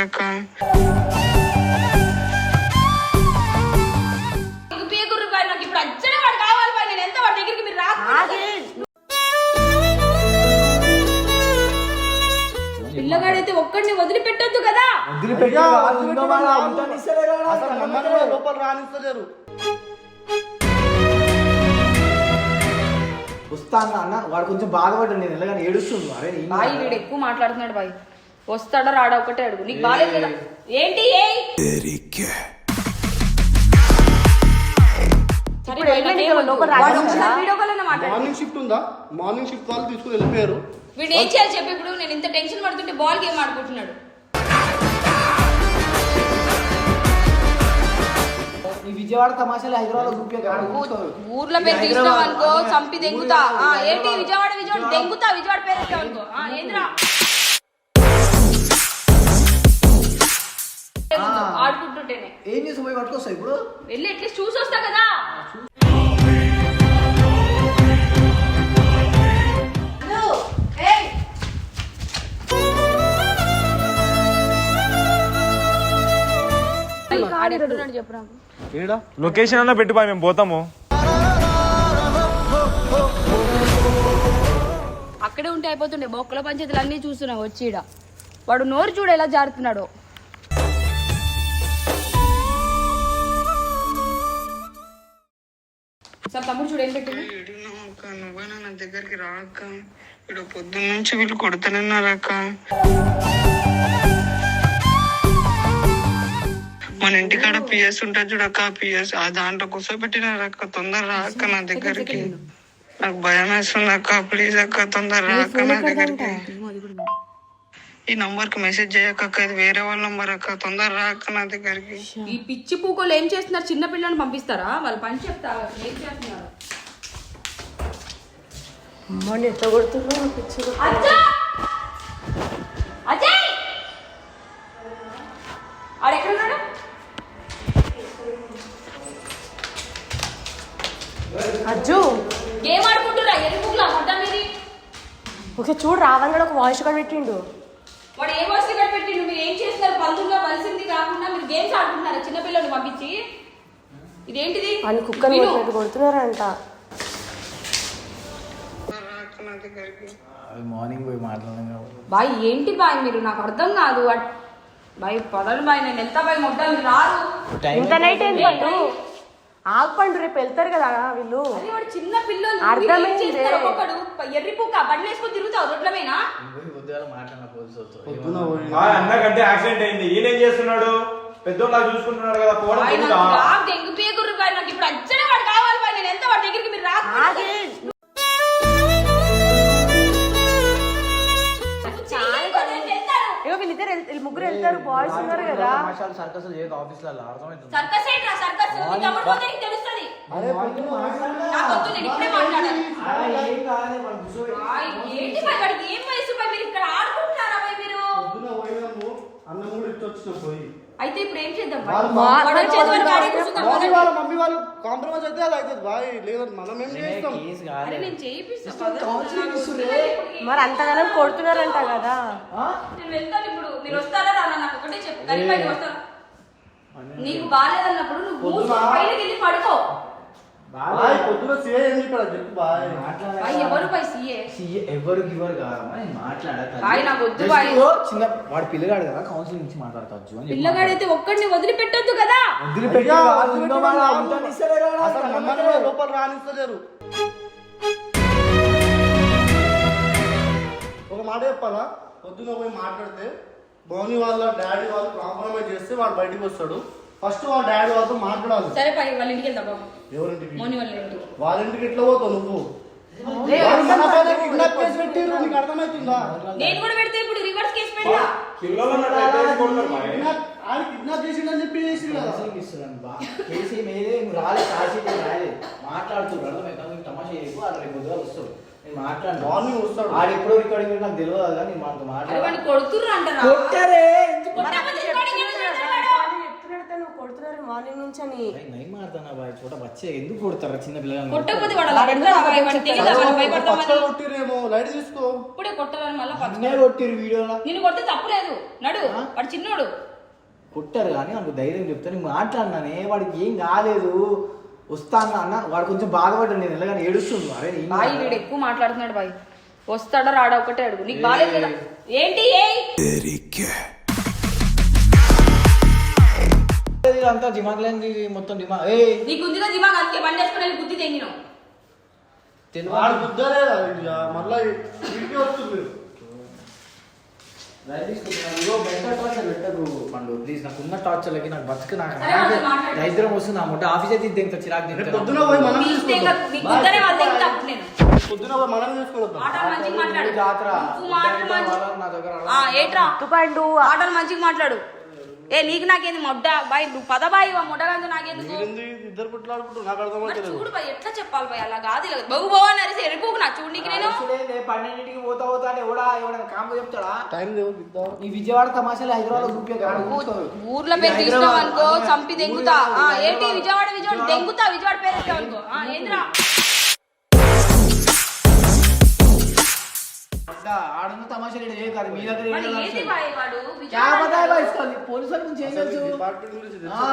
అక్క. నీకు పీకుర్రు బాయ్ నాకు ఇప్పుడు అచ్చనే వాడు కావాలి బాయ్ నేను ఎంత వాడి దగ్గరికి మీరు రా పిల్లగాడైతే ఒక్కడిని వదిలిపెట్టొద్దు కదా. రానిస్తలేరు. వస్తా అన్న వాడు కొంచెం బాధపడ్డాడు నేను వెళ్ళగానే ఏడుస్తుంది అరే బాయ్. వీడు ఎక్కువ మాట్లాడుతున్నాడు బాయ్. వస్తాడా రాడా ఒకటే అడుగు. నీకు బాగాలేదు కదా? ఏంటి మార్నింగ్ షిఫ్ట్ ఉందా? మార్నింగ్ షిఫ్ట్ వాళ్ళు తీసుకుని వెళ్ళిపోయారు. వీడు ఏం చేయాలి చెప్పి ఇప్పుడు? నేను ఇంత టెన్షన్ పడుతుంటే బాల్ గేమ్ ఆడుకుంటున్నాడు. ఈ విజయవాడ తమాషాలు హైదరాబాద్ ఊర్ల పేరు తీసినాం అనుకో చంపి దెంగుతా. ఆ, ఏంటి విజయవాడ విజయవాడ? దెంగుతా విజయవాడ పేరు అనుకో? ఆ, ఏందిరా? ఆడుకుంటుంటేనే. ఏం చేసి పోయి పట్టుకొస్తావు ఇప్పుడు? వెళ్ళి అట్లీస్ట్ చూసి వస్తా కదా ఆడెక్కడున్నాడు చెప్పు. నాకు ఏడా? లొకేషన్ అన్న పెట్టి బాయ్ మేము పోతాము. అక్కడే ఉంటే అయిపోతుండే. బొక్కల పంచాయతీలు అన్నీ చూస్తున్నావు వచ్చి ఈడ. వాడు నోరు చూడు ఎలా జారుతున్నాడో. సార్ తమ్ముడు చూడు ఏం పెట్టింది ఏడున్నావు అక్క? నువ్వైనా నా దగ్గరికి రా అక్క. ఇక్కడ పొద్దున్న నుంచి వీళ్ళు కొడుతున్నారు అక్క. మన ఇంటికాడ పిఎస్ ఉంటుంది చూడక్క పిఎస్. ఆ దాంట్లో కూర్చోబెట్టినారు అక్క. తొందర రా అక్క నా దగ్గరికి. నాకు భయం వేస్తుంది అక్క. ప్లీజ్ అక్క తొందర రా అక్క నా దగ్గరికి. ఈ నంబర్కి మెసేజ్ అక్క. ఇది వేరే వాళ్ళ నంబర్ అక్క. తొందర రా అక్క నా దగ్గరికి. ఈ పిచ్చి పూకోలు ఏం చేస్తున్నారు? చిన్న పిల్లల్ని పంపిస్తారా? వాళ్ళు పని చెప్తా. ఏం చేస్తున్నారు? అమ్మని ఎట్లా కొడుతున్నా? పిచ్చి అచ్చా! అజయ్! ఆడెక్కడున్నాడు? అజ్జు! గేమ్ ఆడుకుంటురా? ఎరుపులా ముద్ద మీది ఓకే చూడు రావణ్ కూడా ఒక వాయిస్ కార్డ్ పెట్టిండు వాడు ఏ వాయిస్ రికార్డ్ పెట్టిండు మీరు ఏం చేస్తున్నారు పందుల్లో వలసింది కాకుండా మీరు గేమ్స్ ఆడుకుంటున్నారా చిన్న పిల్లల్ని పంపించి ఇదేంటిది? అని కుక్కని. కొట్టినట్టు కొడుతున్నారంట. మార్నింగ్ పోయి మాట్లాడడం కాబట్టి. బాయ్ ఏంటి బాయ్ మీరు? నాకు అర్థం కాదు. బాయ్ పడలు బాయ్ నేను వెళ్తా బాయ్ ముద్ద మీరు రారు ఇంత నైట్ ఏంటి పండు ఆగపండు రేపు వెళ్తారు కదా వీళ్ళు. చిన్న పిల్లలు అర్థమైంది. ఏం ఒక్కొక్కడు. ఎర్రి పుక్క బండ్లు వేసుకొని తిరుగుతావు రోడ్లమేనా? పొద్దున యాక్సిడెంట్ అయింది. ఈయన ఏం చేస్తున్నాడు? పెద్దోళ్ళ చూసుకుంటున్నాడు కదా పోవడం బాయ్ నాకు ఇప్పుడు అచ్చనే వాడు కావాలి బాయ్ నేను ఎంత వాడి దగ్గరికి మీరు వీళ్ళిద్దరు వెళ్- వీళ్ళు ముగ్గురు వెళ్తారు బాయ్స్ ఉన్నారు కదా. తమాషాలు సర్కస్లు చేయదు ఆఫీస్లలో అర్థమవుతుంది. సర్కస్ ఏంట్రా సర్కస్? నీ తమ్ముడు పోతే నీకు తెలుస్తుంది. నాకు వద్దు నేను ఇప్పుడే మాట్లాడాలి. ఏం కాదు మనం కూర్చోబెట్టి బాయ్ ఏంటి బాయ్ వాడికి ఏం వయసు బాయ్ మీరు ఇక్కడ ఆడుకుంటున్నారా బాయ్ మీరు? పొద్దున పోయినాము అన్నం కూడా ఇచ్చి వచ్చిన పోయి. అయితే ఇప్పుడు ఏం చేద్దాం? వాళ్ళు మమ్మీ. వాళ్ళ మమ్మీ వాళ్ళు కాంప్రమైజ్ అయితే అది అవుతుంది బాయ్ లేదంటే మనం ఏం చేస్తాం? నేను. మరి అంతగానం కొడుతున్నారంట కదా. నేను వెళ్తాను ఇప్పుడు. మీరు వస్తారా రానా నాకు ఒకటే చెప్పు. కలిపి వస్తాను నీకు బాగాలేదన్నప్పుడు నువ్వు వెళ్ళి పడుకో. బాయ్. పొద్దున సే ఏం చెప్పాడు చెప్పు బాయ్. బాయ్ ఎవరు పై సీఏ? సీఏ ఎవరు గివర్ కాదమ్మా నేను మాట్లాడతా బాయ్ నాకు వద్దు Just బాయ్. ఓ చిన్న వాడు పిల్లగాడు కదా కౌన్సిలింగ్ నుంచి మాట్లాడతాచ్చు అని చెప్పి పిల్లగాడైతే ఒక్కడిని వదిలిపెట్టొద్దు కదా? వదిలిపెట్టి లోపల రానిస్తలేరు. ఒక మాట చెప్పాలా? పొద్దున పోయి మాట్లాడితే భవని వాళ్ళ డాడీ వాళ్ళు కాంప్రమైజ్ చేస్తే వాడు బయటికి వస్తాడు. ఫస్ట్ వాళ్ళ డాడీ వాళ్ళతో మాట్లాడాలి. సరే పై వాళ్ళ ఇంటికి వెళ్తా బాబు. ఎవరింటికి? మోని వాళ్ళ ఇంటికి. వాళ్ళ ఇంటికి ఎట్లా పోతావు నువ్వు? వాళ్ళు మన పైన కిడ్నాప్ చేసి పెట్టిర్రు నీకు అర్థమవుతుందా? నేను కూడా పెడితే ఇప్పుడు రివర్స్ కేసు బాయ్. కిడ్నాప్ ఆయన కిడ్నాప్ చేసిండని చెప్పి చేసిరు కదా. కేసు ఏదే? నువ్వు రాలే కాల్చి రాలే. మాట్లాడుతున్నాడు అర్థమైతే నువ్వు తమాషా చేయకు అక్కడ రేపు వస్తాడు. నేను మాట్లాడు మార్నింగ్ వస్తాడు. ఆడు ఎప్పుడో రికార్డింగ్ నాకు తెలియదు కదా నేను అరే మాట్లాడు వాడిని కొడుతుర్రు అంటారా? కొట్టారే! కొట్టకపోతే రికార్డింగ్ ఎందుకు చేస్తాడు వాడు? చెప్తున్నాడు నువ్వు కొడుతున్నారు మార్నింగ్ నుంచి అని. నై మారుతానా బాయ్ చోట వచ్చే ఎందుకు కొడతారా? చిన్న పిల్లలు కొట్టకపోతే వాడు అలా పెడతాడు బాయ్ వాడికి తెలియదా వాడు భయపడతామని పచ్చడి కొట్టిరేమో లైట్ తీసుకో. ఇప్పుడే కొట్టాలని మళ్ళీ అన్నే కొట్టిరు వీడియోలో. నిన్ను కొడితే తప్పులేదు నడు వాడు చిన్నోడు. కొట్టారు కానీ నాకు ధైర్యం చెప్తాను నేను మాట్లాడినానే వాడికి ఏం కాలేదు. వస్తా అన్న వాడు కొంచెం బాధపడ్డాడు నేను వెళ్ళగానే ఏడుస్తుంది అరే ఏం బాయ్. వీడు ఎక్కువ మాట్లాడుతున్నాడు బాయ్. వస్తాడా రాడా ఒకటే అడుగు. నీకు బాగాలేదు కదా? ఏంటి ఏయ్? అంతా దిమాగ్ లేని మొత్తం దిమాగ్. ఏ నీకు ఉందిగా దిమాగ్ అందుకే బండి చేసుకుని వెళ్ళి బుద్ధి తెంగినావు. వాడు బుద్ధరే ఇక మళ్ళా ఇంటికి వస్తుంది. పెట్టదు పండు. ప్లీజ్ నాకు ఉన్న టార్చర్లకి నాకు బతుకు. దరిద్రం వస్తుంది నా ముట్ట ఆఫీస్ అయితే చిరాకు తింటాను. పొద్దున పోయి మనం నీ పొద్దున పోయి మనం జాతర. నా దగ్గర అడగ. ఆ, ఏట్రా? పండు. మాటలు మంచిగా మాట్లాడు. ఏ నీకు నాకేంది మొడ్డ? బాయ్ నువ్వు పద బాయ్ మొడ్డగా నాకెందుకు? ఇద్దరు నాకు చూడు బాయ్ ఎట్లా చెప్పాలి బాయ్ అలా కాదు ఇలా బహు బావని అరిసి ఎరుపు నా చూడు నీకు నేను పన్నెండింటికి పోతా పోతా అంటే ఎవడా ఎవడైనా కాంబో చెప్తాడా? టైం ఈ విజయవాడ తమాషాలు హైదరాబాద్ ఊర్లో పేరు తీసినావు అనుకో చంపి దెంగుతా. ఆ, ఏంటి విజయవాడ విజయవాడ దెంగుతా విజయవాడ పేరు అనుకో ఏందిరా? ఆడున్న తమాషాలు ఈడ ఏ కాదు మీ దగ్గర వాడు క్యా విజయవాడ బతాయ్ బాయ్ పోలీసుల నుంచి ఏం తెలుసు డిపార్ట్మెంట్ గురించి తెలుసు. ఆ,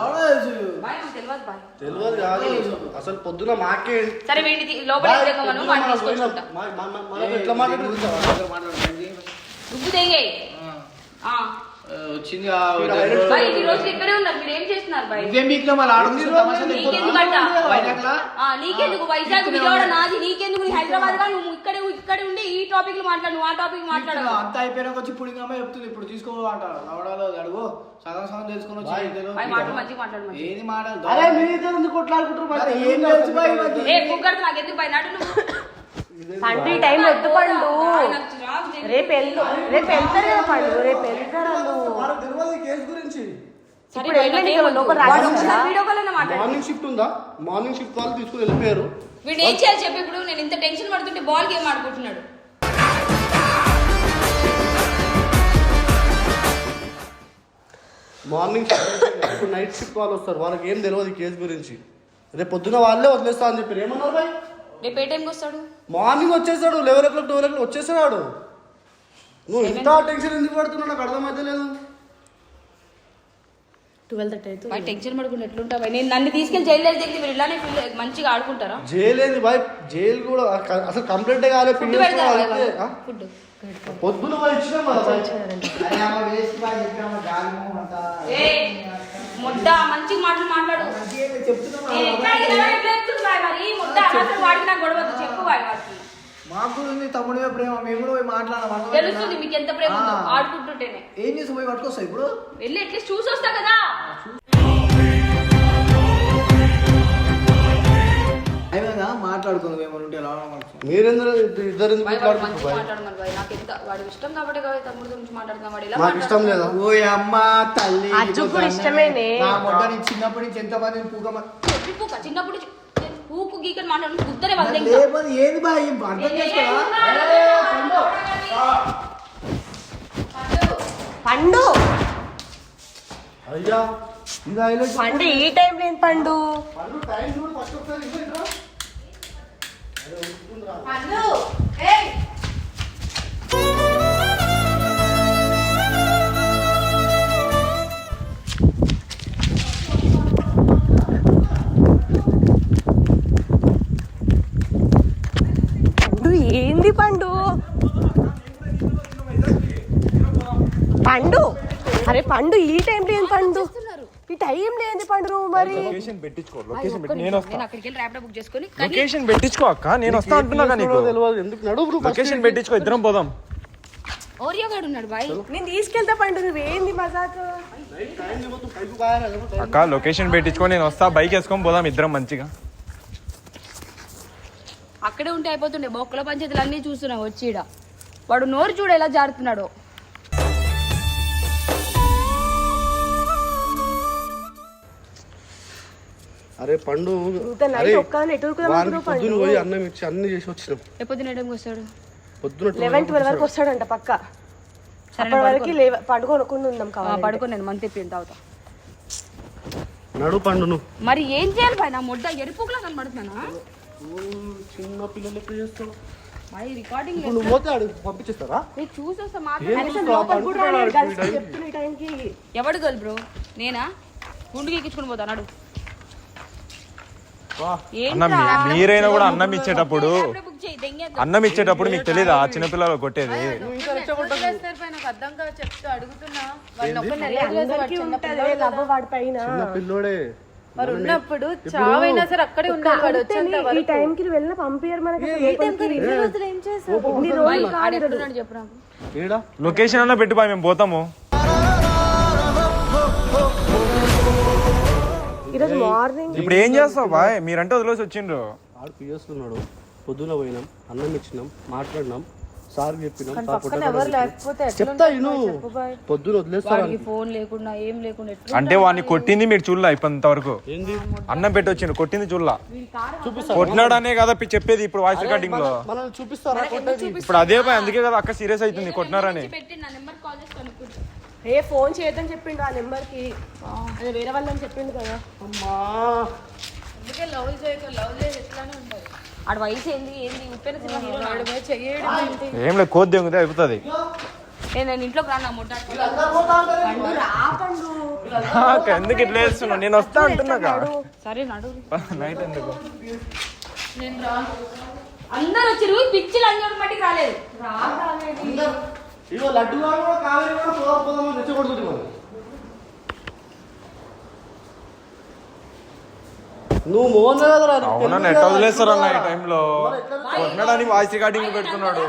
ఎవడో తెలుసు బాయ్ నాకు తెలియదు బాయ్ తెలియదు కాదు అసలు పొద్దున మాకే సరే వీడిని లోపల బాయ్, ఎక్కమను పొద్దున వాడిని మనం తీసుకొచ్చుకుంటా పోయినాం. మా- మా- మా- మనం ఎట్లా మాట్లాడుకుంటాం దుబ్బు తెంగే ఆ. వచ్చింది నీకెందుకు వైజాగ్ విజయవాడ నాది. నీకెందుకు? నీ హైదరాబాద్గా నువ్వు ఇక్కడే ఇక్కడే ఉండి ఈ టాపిక్ మాట్లాడు నువ్వు ఆ టాపిక్ మాట్లాడవు అంత అయిపోయినాక వచ్చి ఇప్పుడు ఇంకా అమ్మాయి చెప్తుంది. ఇప్పుడు తీసుకో అంట. నవడాలో అడుగు. సగం సగం తెలుసుకొని వచ్చి మాట్లాడు. ఏది మాట్లాడు కొట్లాడుకుంటారు? నాకు ఎందుకు బాయ్? నడు నువ్వు. పండు ఈ టైం వద్దు పండు. రేపు వెళ్ళు రేపు వెళ్తారు కదా పండు రేపు వెళ్తారు మార్నింగ్ షిఫ్ట్ ఉందా? మార్నింగ్ షిఫ్ట్ వాళ్ళు తీసుకుని వెళ్ళిపోయారు. వీడు ఏం చేయాలి చెప్పి ఇప్పుడు? నేను ఇంత టెన్షన్ పడుతుంటే బాల్ గేమ్ ఆడుకుంటున్నాడు. మార్నింగ్ ఇప్పుడు నైట్ షిఫ్ట్ వాళ్ళు వస్తారు. వాళ్ళకి ఏం తెలియదు కేసు గురించి. రేపు పొద్దున వాళ్ళే వదిలేస్తా అని చెప్పారు. ఏమన్నారు బాయ్ రేపు ఏ టైంకి వస్తాడు? మార్నింగ్ వచ్చేసాడు eleven o'clock twelve o'clock వచ్చేసాడు. నువ్వు ఇంత టెన్షన్ ఎందుకు పడుతున్నావు? నాకు అర్థమైతే లేదు. ట్వెల్వ్ థర్టీ బాయ్ టెన్షన్ పడుకుంటే ఎట్లుంటా బాయ్ నేను నన్ను తీసుకెళ్ళి జైలు దగ్గర మీరు ఇలానే మంచిగా ఆడుకుంటారా? జైలు ఏంది బాయ్ జైలు కూడా అసలు కంప్లైంట్ కాలే ఫుడ్ పెడతారా ఫుడ్. పొద్దున ముద్ద మంచిగా మాటలు మాట్లాడు. చెప్పు. మాకు కూడా ఉంది తమ్ముడే ప్రేమ. మేము కూడా పోయి తెలుస్తుంది మీకు ఎంత ప్రేమ. ఆడుకుంటుంటేనే. ఏం చేసి పోయి పట్టుకొస్తావు ఇప్పుడు? వెళ్ళి అట్లీస్ట్ చూసి వస్తా కదా. నాకు ఎంత వాడు ఇష్టం కాబట్టి తమ్ముడు గురించి వాడు ఎలా నాకు ఇష్టం లేదా. ఓ అమ్మ తల్లి దండం. ఇష్టమేనే. నా. మొట్ట నేను చిన్నప్పటి నుంచి ఎంత మంది పూకమ్మ పూక. చిన్నప్పుడు నుంచి పూకు గీకని మాట్లాడు గుద్దరే వాళ్ళు లేకపోతే ఏంది అర్థం చేసుకోరా పండు. అయ్యా ఇది పండు ఈ టైం లేని పండు? పండు టైం చూడు ఫస్ట్ ఒకసారి పండు. ఏంది పండు? పండు. అరే పండు ఈ టైంలో ఏం పండు? టైం లేని పండు మరి. లొకేషన్ పెట్టించుకో లొకేషన్ పెట్టి నేను వస్తా. నేను అక్కడికి వెళ్ళి ర్యాపిడో బుక్ చేసుకొని లొకేషన్ పెట్టించుకో అక్క నేను వస్తా అంటున్నా తెలియదు ఎందుకు? నడు బ్రో లొకేషన్ పెట్టించుకో ఇద్దరం పోదాం. ఓరియో గాడు ఉన్నాడు బాయ్. నేను తీసుకెళ్తా పండు నువ్వేంది మజాక్. అక్క లొకేషన్ పెట్టించుకో నేను వస్తా బైక్ వేసుకొని పోదాం ఇద్దరం మంచిగా. అక్కడే ఉంటే అయిపోతుండే బొక్కల పంచాయతీలు అన్నీ చూస్తున్నావు వచ్చి వాడు నోరు చూడు ఎలా జారుతున్నాడు. అరే పండు అరే వాడికి పొద్దున పోయి అన్నం ఇచ్చి అన్ని చేసి వచ్చినాం. ఎప్పుడు వస్తాడు? పొద్దున లెవెన్ ట్వెల్వ్ వరకు వస్తాడంట పక్క. సరే అప్పటి వరకు లేవ పడుకోనుకుండా ఉందాం ఆ, కావాలి పడుకో నేను మంత్ తెప్పి తాగుతా. నడు పండు నువ్వు మరి ఏం చేయాలి పైన మొడ్డ ఎరుపుకులా కనబడుతున్నానా? చిన్న పిల్లలు ఎప్పుడు చేస్తావు? మరి రికార్డింగ్ ఇప్పుడు నువ్వు పోతే ఆడికి పంపించేస్తారా? నేను చూసేస్తా ఏం మాట్లాడి చూస్తావు? ఆ పండుకున్నాడు ఆడికి వీడు అయింది. చెప్తున్న ఈ టైంకి ఎవడు గల్ బ్రో? నేనా? గుండు గీకించుకుని పోతా నడు. మీరైనా కూడా అన్నం ఇచ్చేటప్పుడు. అన్నం ఇచ్చేటప్పుడు మీకు తెలీదా? చిన్నపిల్లలు కొట్టేది. పిల్లోడే మరి ఉన్నప్పుడు చావైనా సరే అక్కడే వాడు వచ్చేంత ఈ టైంకి వెళ్ళిన పంపించారు మనకి అసలు ఇన్ని రోజులు ఏం చేసావు? ఇన్ని రోజులు ఆడు ఎక్కడున్నాడు చెప్పు నాకు. ఏడా? లొకేషన్ అన్న పెట్టుబా మేము పోతాము. ఈరోజు మార్నింగ్ ఇప్పుడు ఏం చేస్తావు? బాయ్ మీరంటే వదిలేసి వచ్చిండ్రు. ఆడు పిఎస్ ఉన్నాడు. పొద్దున పోయినాం అన్నం ఇచ్చినాం మాట్లాడినాం సార్ చెప్పినాం సార్ పక్కన పొద్దున ఎవరు లేకపోతే ఎట్లా చెప్తా ఇను చెప్పు బాయ్. పొద్దున వాడికి ఫోన్ లేకుండా ఏం లేకుండా ఎట్లా అంటే వాడిని కొట్టింది మీరు చూడలా ఇప్పంత వరకు? ఏంది? అన్నం పెట్టి వచ్చిండు కొట్టింది చూడలా? చూపిస్తారా? కొట్టినాడనే కదా పి- చెప్పేది ఇప్పుడు వాయిస్ రికార్డింగ్లో. మనల్ని చూపిస్తారా? కొట్టేది? ఇప్పుడు అదే బాయ్ అందుకే కదా అక్క సీరియస్ అవుతుంది కొట్టినారని. పెట్టి నా నెంబర్ కాల్ చేసి కనుక్కుంటా ఏ ఫోన్ చేయొద్దని చెప్పిండు ఆ నెంబర్కి అది వేరే వాళ్ళని చెప్పిండు కదా. అమ్మా. అందుకే లవ్ చేయక లవ్ చేసి ఎట్లానే ఉండాలి ఆడ వయసు ఏంది ఏంది ఉప్పెన సినిమా హీరో మీద చెయ్యడం ఏంటి ఏం లేదు అయిపోతుంది. నేను ఇంట్లోకి రాను ముట్ట ఎందుకు ఇట్లా వేస్తున్నావు నేను వస్తా అంటున్నాగా సరే నడు. నైట్ ఎందుకు? అందరు వచ్చిరు పిచ్చిలు అందరూ మట్టికి రాలేదు. లడ్డు కూడా కావేరి కూడా పోదాం పోదాం అని రెచ్చగొడుతుంది మరి నువ్వు మోహన్ అవునా నెట్ వదిలేస్తారన్న ఈ టైంలో. వాయిస్ రికార్డింగ్ పెడుతున్నాడు?